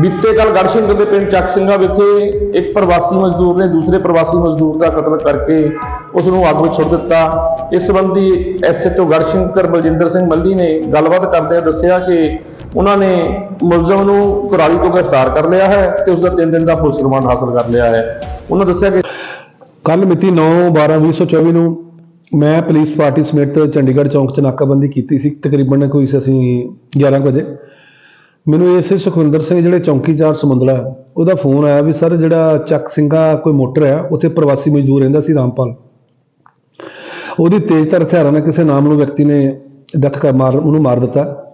ਬੀਤੇ ਕੱਲ ਗੜਸ਼ਿੰਗ ਦੇ ਪਿੰਡ ਚੱਕ ਸਿੰਘਾ ਵਿਖੇ ਇੱਕ ਪ੍ਰਵਾਸੀ ਮਜ਼ਦੂਰ ਨੇ ਦੂਸਰੇ ਪ੍ਰਵਾਸੀ ਮਜ਼ਦੂਰ ਦਾ ਕਤਲ ਕਰਕੇ ਉਸ ਨੂੰ ਅੱਗ ਵਿੱਚ ਸੁੱਟ ਦਿੱਤਾ। ਇਸ ਸੰਬੰਧੀ ਐਸਐਚਓ ਗੜਸ਼ਿੰਕਰ ਬਲਜਿੰਦਰ ਸਿੰਘ ਮੱਲੀ ਨੇ ਗੱਲਬਾਤ ਕਰਦਿਆਂ ਦੱਸਿਆ ਕਿ ਉਹਨਾਂ ਨੇ ਮੁਲਜ਼ਮ ਨੂੰ ਕੁਰਾਲੀ ਤੋਂ ਗ੍ਰਿਫਤਾਰ ਕਰ ਲਿਆ ਹੈ ਤੇ ਉਸ ਦਾ 3 ਦਿਨ ਦਾ ਪੁਲਿਸ ਰਿਮਾਂਡ ਹਾਸਲ ਕਰ ਲਿਆ ਹੈ। ਉਹਨਾਂ ਦੱਸਿਆ ਕਿ ਕੱਲ ਮਿਤੀ 9/12/2024 ਨੂੰ ਮੈਂ ਪੁਲਿਸ ਪਾਰਟੀ ਸਮੇਤ ਚੰਡੀਗੜ੍ਹ ਚੌਂਕ 'ਚ ਨਾਕਾਬੰਦੀ ਕੀਤੀ ਸੀ। ਤਕਰੀਬਨ ਕੋਈ ਅਸੀਂ 11 ਕੁ ਵਜੇ ਮੈਨੂੰ ਇਸੇ ਸੁਖਵਿੰਦਰ ਸਿੰਘ ਜਿਹੜੇ ਚੌਂਕੀਦਾਰ ਸਮੁੰਦਲਾ ਉਹਦਾ ਫੋਨ ਆਇਆ ਵੀ ਸਰ ਜਿਹੜਾ ਚੱਕ ਸਿੰਘਾ ਕੋਈ ਮੋਟਰ ਆ ਉੱਥੇ ਪ੍ਰਵਾਸੀ ਮਜ਼ਦੂਰ ਰਹਿੰਦਾ ਸੀ ਰਾਮਪਾਲ। ਉਹਦੀ ਤੇਜ਼ਧਾਰ ਹਥਿਆਰਾਂ ਨਾਲ ਕਿਸੇ ਨਾਮ ਨੂੰ ਵਿਅਕਤੀ ਨੇ ਡੈਥ ਕਰ ਮਾਰ, ਉਹਨੂੰ ਮਾਰ ਦਿੱਤਾ।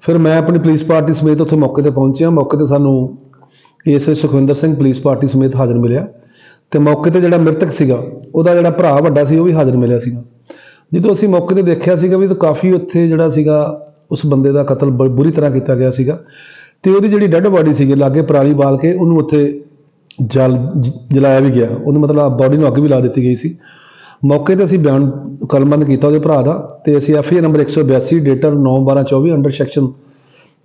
ਫਿਰ ਮੈਂ ਆਪਣੀ ਪੁਲਿਸ ਪਾਰਟੀ ਸਮੇਤ ਉੱਥੇ ਮੌਕੇ ਤੇ ਪਹੁੰਚਿਆ। ਮੌਕੇ ਤੇ ਸਾਨੂੰ ਇਸੇ ਸੁਖਵਿੰਦਰ ਸਿੰਘ ਪੁਲਿਸ ਪਾਰਟੀ ਸਮੇਤ ਹਾਜ਼ਰ ਮਿਲਿਆ। ਤੇ ਮੌਕੇ ਤੇ ਜਿਹੜਾ ਮ੍ਰਿਤਕ ਸੀਗਾ, ਉਹਦਾ ਜਿਹੜਾ ਭਰਾ ਵੱਡਾ ਸੀ, ਉਹ ਵੀ ਹਾਜ਼ਰ ਮਿਲਿਆ ਸੀਗਾ। ਜਦੋਂ ਅਸੀਂ ਮੌਕੇ ਤੇ ਦੇਖਿਆ ਸੀਗਾ ਵੀ ਤਾਂ ਕਾਫੀ ਉੱਥੇ ਜਿਹੜਾ ਸੀਗਾ ਉਸ ਬੰਦੇ ਦਾ ਕਤਲ ਬ- ਬੁਰੀ ਤਰ੍ਹਾਂ ਕੀਤਾ ਗਿਆ ਸੀਗਾ। ਤੇ ਉਹਦੀ ਜਿਹੜੀ ਡੈੱਡ ਬਾਡੀ ਸੀਗੀ, ਲਾਗੇ ਪਰਾਲੀ ਬਾਲ ਕੇ ਉਹਨੂੰ ਉੱਥੇ ਜਲ ਜ- ਜਲਾਇਆ ਵੀ ਗਿਆ। ਉਹਨੂੰ ਮਤਲਬ ਬਾਡੀ ਨੂੰ ਅੱਗ ਵੀ ਲਾ ਦਿੱਤੀ ਗਈ ਸੀ। ਮੌਕੇ ਤੇ ਅਸੀਂ ਬਿਆਨ ਕਲਮਬੰਦ ਕੀਤਾ ਉਹਦੇ ਭਰਾ ਦਾ ਤੇ ਅਸੀਂ FI number 182 dated 9/12/24 under section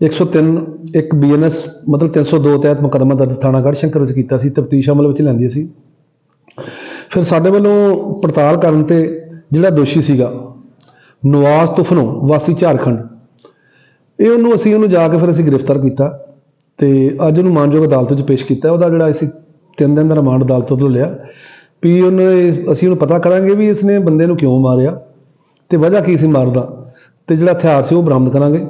103 ਇੱਕ ਬੀਐਨਐਸ ਮਤਲਬ 302 ਤਹਿਤ ਮੁਕੱਦਮਾ ਦਰਜ ਥਾਣਾ ਗੜ੍ਹਸ਼ੰਕਰ ਵਿੱਚ ਕੀਤਾ ਸੀ, ਤਫਤੀਸ਼ ਅਮਲ ਵਿੱਚ ਲੈਂਦੀ ਸੀ। ਫਿਰ ਸਾਡੇ ਵੱਲੋਂ ਪੜਤਾਲ ਕਰਨ ਤੇ ਜਿਹੜਾ ਦੋਸ਼ੀ ਸੀਗਾ, ਨਵਾਜ਼ ਤੁਫਨੋ ਵਾਸੀ ਝਾਰਖੰਡ ਇਹ ਉਹਨੂੰ ਅਸੀਂ ਉਹਨੂੰ ਜਾ ਕੇ ਫਿਰ ਅਸੀਂ ਗ੍ਰਿਫਤਾਰ ਕੀਤਾ ਤੇ ਅੱਜ ਉਹਨੂੰ ਮਾਨਯੋਗ ਅਦਾਲਤ ਵਿੱਚ ਪੇਸ਼ ਕੀਤਾ। ਉਹਦਾ ਜਿਹੜਾ ਅਸੀਂ ਤਿੰਨ ਦਿਨ ਦਾ ਰਿਮਾਂਡ ਅਦਾਲਤ ਤੋਂ ਲਿਆ ਵੀ ਉਹਨੇ ਅਸੀਂ ਉਹਨੂੰ ਪਤਾ ਕਰਾਂਗੇ ਵੀ ਇਸਨੇ ਬੰਦੇ ਨੂੰ ਕਿਉਂ ਮਾਰਿਆ ਤੇ ਵਜ੍ਹਾ ਕੀ ਸੀ ਮਾਰਨ ਦਾ ਤੇ ਜਿਹੜਾ ਹਥਿਆਰ ਸੀ ਉਹ ਬਰਾਮਦ ਕਰਾਂਗੇ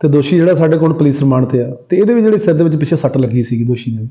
ਤੇ ਦੋਸ਼ੀ ਜਿਹੜਾ ਸਾਡੇ ਕੋਲ ਪੁਲਿਸ ਰਿਮਾਂਡ ਤੇ ਆ ਤੇ ਇਹਦੇ ਵੀ ਜਿਹੜੇ ਸਿਰ ਦੇ ਵਿੱਚ ਪਿੱਛੇ ਸੱਟ ਲੱਗੀ ਸੀਗੀ ਦੋਸ਼ੀ ਦੇ।